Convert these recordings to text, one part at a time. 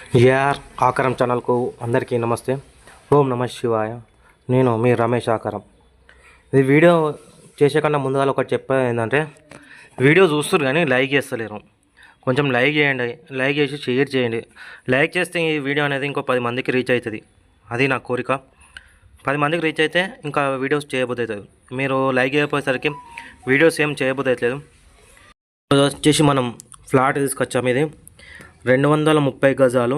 AR ఆకారం ఛానల్కు అందరికీ నమస్తే. ఓం నమ శివాయ. నేను మీ రమేష్ ఆకారం ఇది వీడియో చేసే కన్నా ముందుగా ఒకటి చెప్పేది ఏంటంటే వీడియో చూస్తారు కానీ లైక్ చేస్తలేరు. కొంచెం లైక్ చేయండి లైక్ చేసి షేర్ చేయండి. లైక్ చేస్తే ఈ వీడియో అనేది ఇంకో పది మందికి రీచ్ అవుతుంది. అది నా కోరిక. పది మందికి రీచ్ అయితే ఇంకా వీడియోస్ చేయబోతుంది అవుతుంది మీరు లైక్ చేయకపోయేసరికి వీడియోస్ ఏం చేయబోతలేదు అవుతలేదు వచ్చేసి మనం ఫ్లాట్ తీసుకొచ్చాం ఇది. రెండు వందల ముప్పై గజాలు.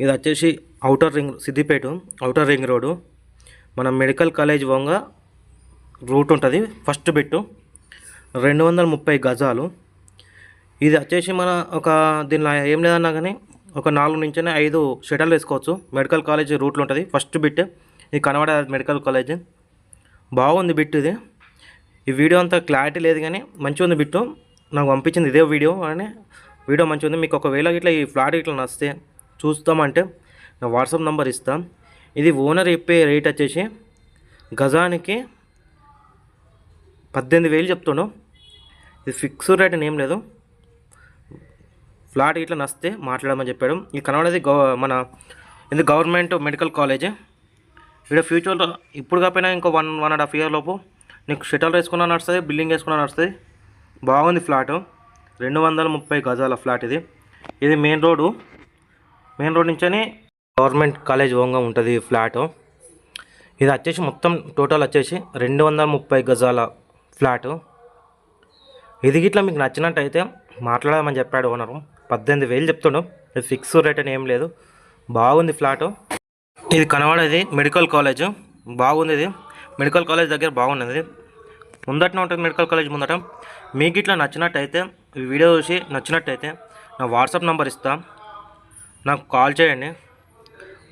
ఇది వచ్చేసి outer ring Siddipet outer ring road. మన మెడికల్ కాలేజ్ వంగ రూట్ ఉంటుంది ఫస్ట్ బిట్టు రెండు వందల ముప్పై గజాలు. ఇది వచ్చేసి మన ఒక దీనిలో ఏం లేదన్నా కానీ ఒక నాలుగు నుంచి ఐదు షటల్ వేసుకోవచ్చు. మెడికల్ కాలేజ్ రూట్లో ఉంటుంది ఫస్ట్ బిట్. ఇది కనబడే మెడికల్ కాలేజ్. బాగుంది బిట్ ఇది. ఈ వీడియో అంతా క్లారిటీ లేదు కానీ మంచిగా ఉంది బిట్టు. నాకు పంపించింది ఇదే వీడియో. అని వీడియో మంచిగా ఉంది. మీకు ఒకవేళ ఇట్లా ఈ ఫ్లాట్ ఇట్లా నస్తే చూస్తామంటే నా వాట్సాప్ నెంబర్ ఇస్తాను ఇది ఓనర్ చెప్పే రేట్ వచ్చేసి గజానికి పద్దెనిమిది వేలు చెప్తాను ఇది ఫిక్స్ రేట్ అని ఏం లేదు. ఫ్లాట్ ఇట్లా నచ్చితే మాట్లాడమని చెప్పాడు. ఇది కనబడేది గవ మన ఇది గవర్నమెంట్ మెడికల్ కాలేజ్. ఇక్కడ ఫ్యూచర్లో ఇప్పుడు కాకపోయినా ఇంకో one one and half year లోపు నీకు షటల్ వేసుకున్నా నడుస్తుంది బిల్డింగ్ వేసుకున్నా నడుస్తుంది. బాగుంది ఫ్లాట్. రెండు వందల ముప్పై గజాల ఫ్లాట్ ఇది. ఇది మెయిన్ రోడ్డు. మెయిన్ రోడ్ నుంచని గవర్నమెంట్ కాలేజ్ ఓంగా ఉంటుంది ఫ్లాట్. ఇది వచ్చేసి మొత్తం టోటల్ వచ్చేసి రెండు వందల ముప్పై గజాల ఫ్లాట్. ఇది గిట్లా మీకు నచ్చినట్టయితే మాట్లాడమని చెప్పాడు ఓనరు. పద్దెనిమిది వేలు చెప్తుండు. ఇది ఫిక్స్ రేట్ అని ఏం లేదు. బాగుంది ఫ్లాటు. ఇది కనబడేది మెడికల్ కాలేజ్. బాగుంది ఇది. మెడికల్ కాలేజ్ దగ్గర బాగున్నది ముందటనే ఉంటుంది మెడికల్ కాలేజ్ ముందట. మీకు ఇట్లా నచ్చినట్టయితే వీడియో చూసి నచ్చినట్టయితే నా వాట్సాప్ నెంబర్ ఇస్తా. నాకు కాల్ చేయండి.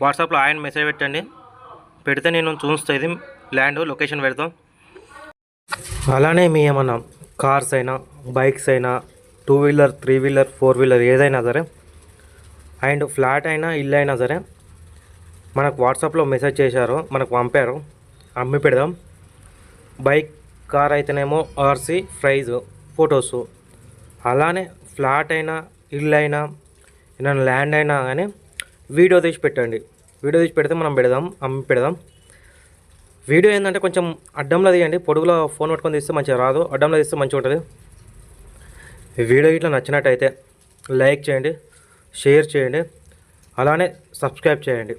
వాట్సాప్లో ఆయన మెసేజ్ పెట్టండి. పెడితే నేను చూస్తా ఇది ల్యాండ్ లొకేషన్ పెడతాం. అలానే మీ ఏమన్నా కార్స్ అయినా బైక్స్ అయినా two wheeler three wheeler four wheeler ఏదైనా సరే అండ్ ఫ్లాట్ అయినా ఇల్లు అయినా సరే మనకు వాట్సాప్లో మెసేజ్ చేశారు మనకు పంపారు అమ్మి పెడదాం. బైక్ కార్ అయితేనేమో ఆర్సీ ప్రైజ్ ఫొటోస్ అలానే ఫ్లాట్ అయినా ఇల్లు అయినా ఏదైనా ల్యాండ్ అయినా కానీ వీడియో తీసి పెట్టండి. వీడియో తీసి పెడితే మనం పెడదాం అమ్మి పెడదాం. వీడియో ఏంటంటే కొంచెం అడ్డంలో తీయండి. పొడుగులో ఫోన్ పట్టుకొని తీస్తే మంచిగా రాదు. అడ్డంలో తీస్తే మంచిగా ఉంటుంది. వీడియో ఇట్లా నచ్చినట్టయితే లైక్ చేయండి షేర్ చేయండి. అలానే సబ్స్క్రైబ్ చేయండి.